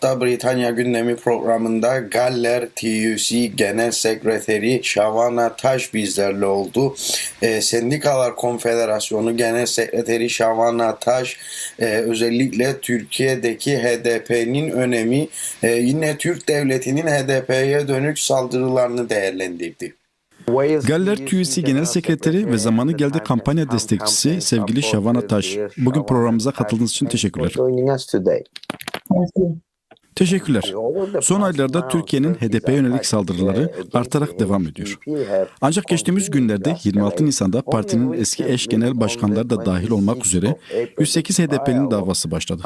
Hafta Britanya gündemi programında Galler TUC Genel Sekreteri Şavana Taş bizlerle oldu. Ee, Sendikalar Konfederasyonu Genel Sekreteri Şavana Taş e, özellikle Türkiye'deki HDP'nin önemi e, yine Türk Devleti'nin HDP'ye dönük saldırılarını değerlendirdi. Galler TÜİSİ Genel Sekreteri ve Zamanı Geldi kampanya destekçisi sevgili Şavana Taş. Bugün programımıza katıldığınız için teşekkürler. Teşekkürler. Son aylarda Türkiye'nin HDP'ye yönelik saldırıları artarak devam ediyor. Ancak geçtiğimiz günlerde 26 Nisan'da partinin eski eş genel başkanları da dahil olmak üzere 108 HDP'nin davası başladı.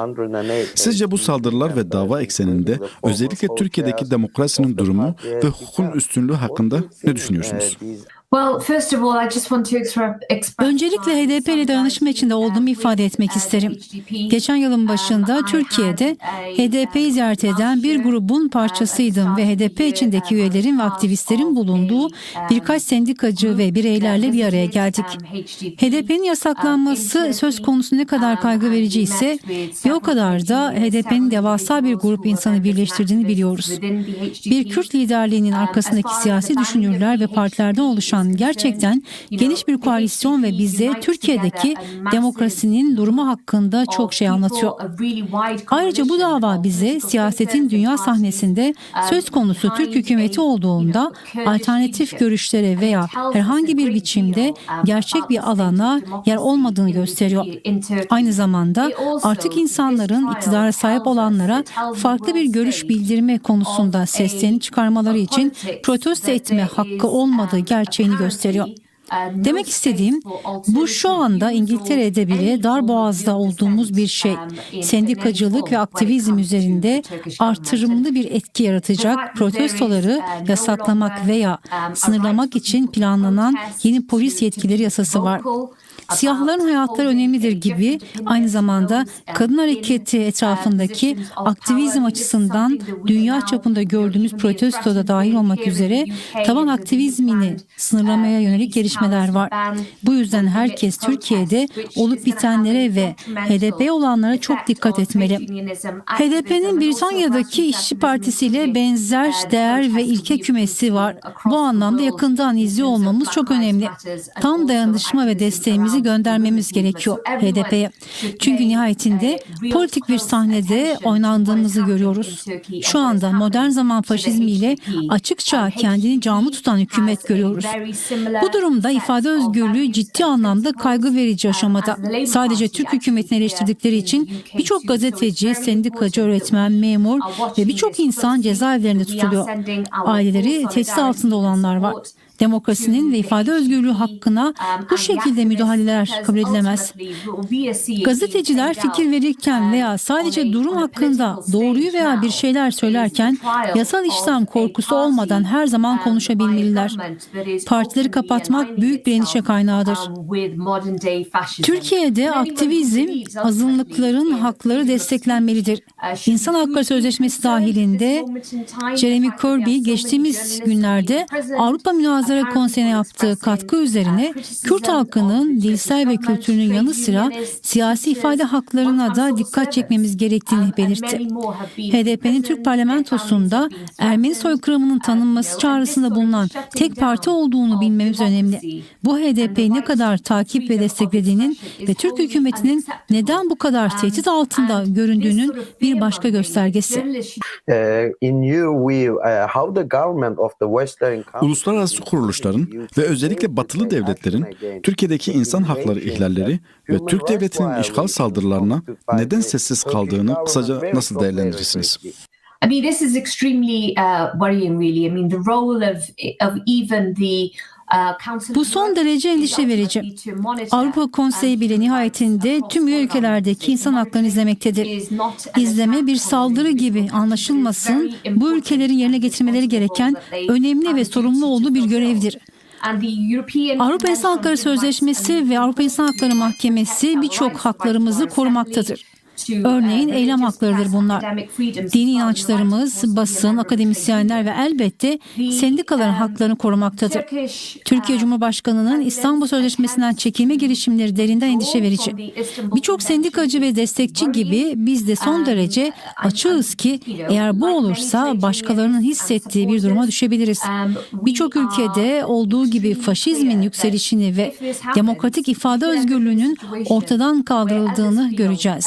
Sizce bu saldırılar ve dava ekseninde özellikle Türkiye'deki demokrasinin durumu ve hukukun üstünlüğü hakkında ne düşünüyorsunuz? Öncelikle HDP ile dayanışma içinde olduğumu ifade etmek isterim. Geçen yılın başında Türkiye'de HDP'yi ziyaret eden bir grubun parçasıydım ve HDP içindeki üyelerin ve aktivistlerin bulunduğu birkaç sendikacı ve bireylerle bir araya geldik. HDP'nin yasaklanması söz konusu ne kadar kaygı verici ise bir o kadar da HDP'nin devasa bir grup insanı birleştirdiğini biliyoruz. Bir Kürt liderliğinin arkasındaki siyasi düşünürler ve partilerden oluşan gerçekten geniş bir koalisyon ve bize Türkiye'deki demokrasinin durumu hakkında çok şey anlatıyor. Ayrıca bu dava bize siyasetin dünya sahnesinde söz konusu Türk hükümeti olduğunda alternatif görüşlere veya herhangi bir biçimde gerçek bir alana yer olmadığını gösteriyor. Aynı zamanda artık insanların iktidara sahip olanlara farklı bir görüş bildirme konusunda seslerini çıkarmaları için protesto etme hakkı olmadığı gerçeğini gösteriyor. Demek istediğim bu şu anda İngiltere'de bile dar boğazda olduğumuz bir şey. Sendikacılık ve aktivizm üzerinde artırımlı bir etki yaratacak protestoları yasaklamak veya sınırlamak için planlanan yeni polis yetkileri yasası var. Siyahların hayatları önemlidir gibi aynı zamanda kadın hareketi etrafındaki aktivizm açısından dünya çapında gördüğümüz protestoda dahil olmak üzere taban aktivizmini sınırlamaya yönelik gelişmeler var. Bu yüzden herkes Türkiye'de olup bitenlere ve HDP olanlara çok dikkat etmeli. HDP'nin Britanya'daki İşçi Partisi ile benzer değer ve ilke kümesi var. Bu anlamda yakından izliyor olmamız çok önemli. Tam dayanışma ve desteğimizi göndermemiz gerekiyor HDP'ye. Çünkü nihayetinde politik bir sahnede oynandığımızı görüyoruz. Şu anda modern zaman faşizmiyle açıkça kendini canlı tutan hükümet görüyoruz. Bu durumda ifade özgürlüğü ciddi anlamda kaygı verici aşamada. Sadece Türk hükümetini eleştirdikleri için birçok gazeteci, sendikacı, öğretmen, memur ve birçok insan cezaevlerinde tutuluyor. Aileleri tehdit altında olanlar var. Demokrasinin ve ifade özgürlüğü hakkına bu şekilde müdahaleler kabul edilemez. Gazeteciler fikir verirken veya sadece durum hakkında doğruyu veya bir şeyler söylerken yasal işlem korkusu olmadan her zaman konuşabilmeliler. Partileri kapatmak büyük bir endişe kaynağıdır. Türkiye'de aktivizm azınlıkların hakları desteklenmelidir. İnsan Hakları Sözleşmesi dahilinde Jeremy Corbyn geçtiğimiz günlerde Avrupa Münazara Konseyi'ne yaptığı katkı üzerine Kürt halkının dilsel ve kültürünün yanı sıra siyasi ifade haklarına da dikkat çekmemiz gerektiğini belirtti. HDP'nin Türk parlamentosunda Ermeni soykırımının tanınması çağrısında bulunan tek parti olduğunu bilmemiz önemli. Bu HDP'yi ne kadar takip ve desteklediğinin ve Türk hükümetinin neden bu kadar tehdit altında göründüğünün bir başka göstergesi. Uluslararası kuruluşların ve özellikle batılı devletlerin Türkiye'deki insan hakları ihlalleri ve Türk devletinin işgal saldırılarına neden sessiz kaldığını kısaca nasıl değerlendirirsiniz? I mean, this is extremely uh, worrying, really. I mean, the role of of even the Bu son derece endişe verici. Avrupa Konseyi bile nihayetinde tüm üye ülkelerdeki insan haklarını izlemektedir. İzleme bir saldırı gibi anlaşılmasın, bu ülkelerin yerine getirmeleri gereken önemli ve sorumlu olduğu bir görevdir. Avrupa İnsan Hakları Sözleşmesi ve Avrupa İnsan Hakları Mahkemesi birçok haklarımızı korumaktadır. Örneğin eylem haklarıdır bunlar. Dini inançlarımız, basın, akademisyenler ve elbette sendikaların haklarını korumaktadır. Türkiye Cumhurbaşkanı'nın İstanbul Sözleşmesi'nden çekilme girişimleri derinden endişe verici. Birçok sendikacı ve destekçi gibi biz de son derece açığız ki eğer bu olursa başkalarının hissettiği bir duruma düşebiliriz. Birçok ülkede olduğu gibi faşizmin yükselişini ve demokratik ifade özgürlüğünün ortadan kaldırıldığını göreceğiz.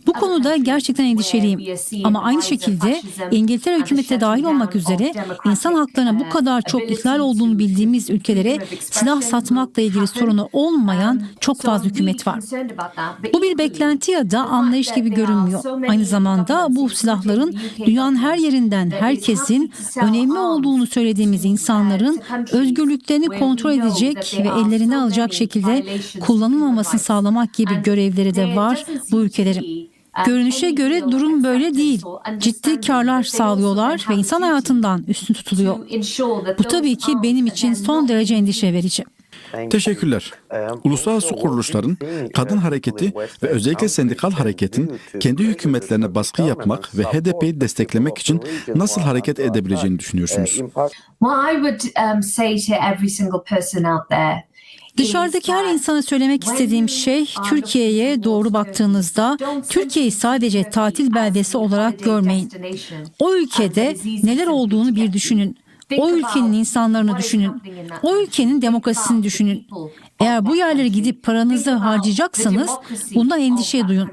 Bu konuda gerçekten endişeliyim. Ama aynı şekilde İngiltere hükümete dahil olmak üzere insan haklarına bu kadar çok ihlal olduğunu bildiğimiz ülkelere silah satmakla ilgili sorunu olmayan çok fazla hükümet var. Bu bir beklenti ya da anlayış gibi görünmüyor. Aynı zamanda bu silahların dünyanın her yerinden herkesin önemli olduğunu söylediğimiz insanların özgürlüklerini kontrol edecek ve ellerine alacak şekilde kullanılmamasını sağlamak gibi görevleri de var bu ülkelerin. Görünüşe göre durum böyle değil. Ciddi karlar sağlıyorlar ve insan hayatından üstün tutuluyor. Bu tabii ki benim için son derece endişe verici. Teşekkürler. Uluslararası kuruluşların, kadın hareketi ve özellikle sendikal hareketin kendi hükümetlerine baskı yapmak ve HDP'yi desteklemek için nasıl hareket edebileceğini düşünüyorsunuz? Well, I would um, say to every single person out there Dışarıdaki her insana söylemek istediğim şey Türkiye'ye doğru baktığınızda Türkiye'yi sadece tatil beldesi olarak görmeyin. O ülkede neler olduğunu bir düşünün. O ülkenin insanlarını düşünün. O ülkenin demokrasisini düşünün. Eğer bu yerlere gidip paranızı harcayacaksanız bundan endişe duyun.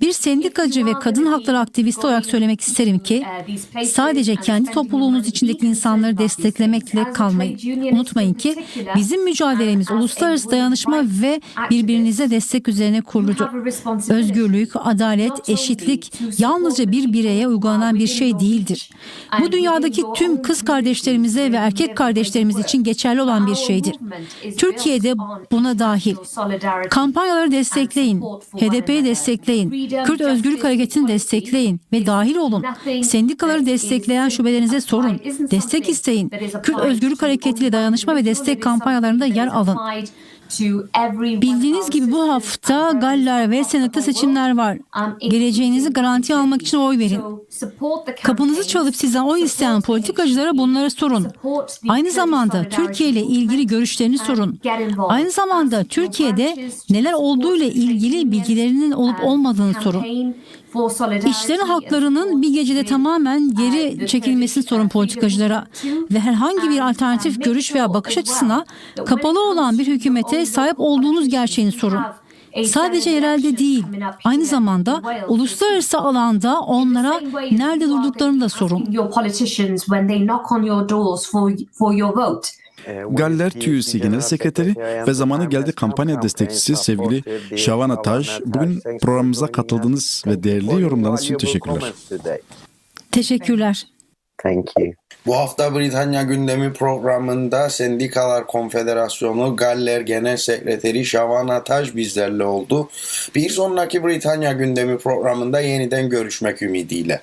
Bir sendikacı ve kadın hakları aktivisti olarak söylemek isterim ki sadece kendi topluluğunuz içindeki insanları desteklemekle kalmayın. Unutmayın ki bizim mücadelemiz uluslararası dayanışma ve birbirinize destek üzerine kuruludur. Özgürlük, adalet, eşitlik yalnızca bir bireye uygulanan bir şey değildir. Bu dünyadaki tüm kız kardeşlerimize ve erkek kardeşlerimiz için geçerli olan bir şeydir. Türkiye'de buna dahil. Kampanyaları destekleyin, HDP'yi destekleyin, Kürt Özgürlük Hareketi'ni destekleyin ve dahil olun. Sendikaları destekleyen şubelerinize sorun, destek isteyin. Kürt Özgürlük Hareketi ile dayanışma ve destek kampanyalarında yer alın. Bildiğiniz gibi bu hafta Galler ve Senat'ta seçimler var. Geleceğinizi garantiye almak için oy verin. Kapınızı çalıp sizden oy isteyen politikacılara bunları sorun. Aynı zamanda Türkiye ile ilgili görüşlerini sorun. Aynı zamanda Türkiye'de neler olduğu ile ilgili bilgilerinin olup olmadığını sorun. İşlerin haklarının bir gecede tamamen geri çekilmesini sorun politikacılara ve herhangi bir alternatif görüş veya bakış açısına kapalı olan bir hükümete sahip olduğunuz gerçeğini sorun. Sadece yerelde değil, aynı zamanda uluslararası alanda onlara nerede durduklarını da sorun. Galler TÜYÜSİ Genel Sekreteri ve Zamanı Geldi kampanya destekçisi sevgili Şavana Taj, bugün programımıza katıldığınız ve değerli yorumlarınız için teşekkürler. Teşekkürler. Thank you. Bu hafta Britanya gündemi programında Sendikalar Konfederasyonu Galler Genel Sekreteri Shavana Taj bizlerle oldu. Bir sonraki Britanya gündemi programında yeniden görüşmek ümidiyle.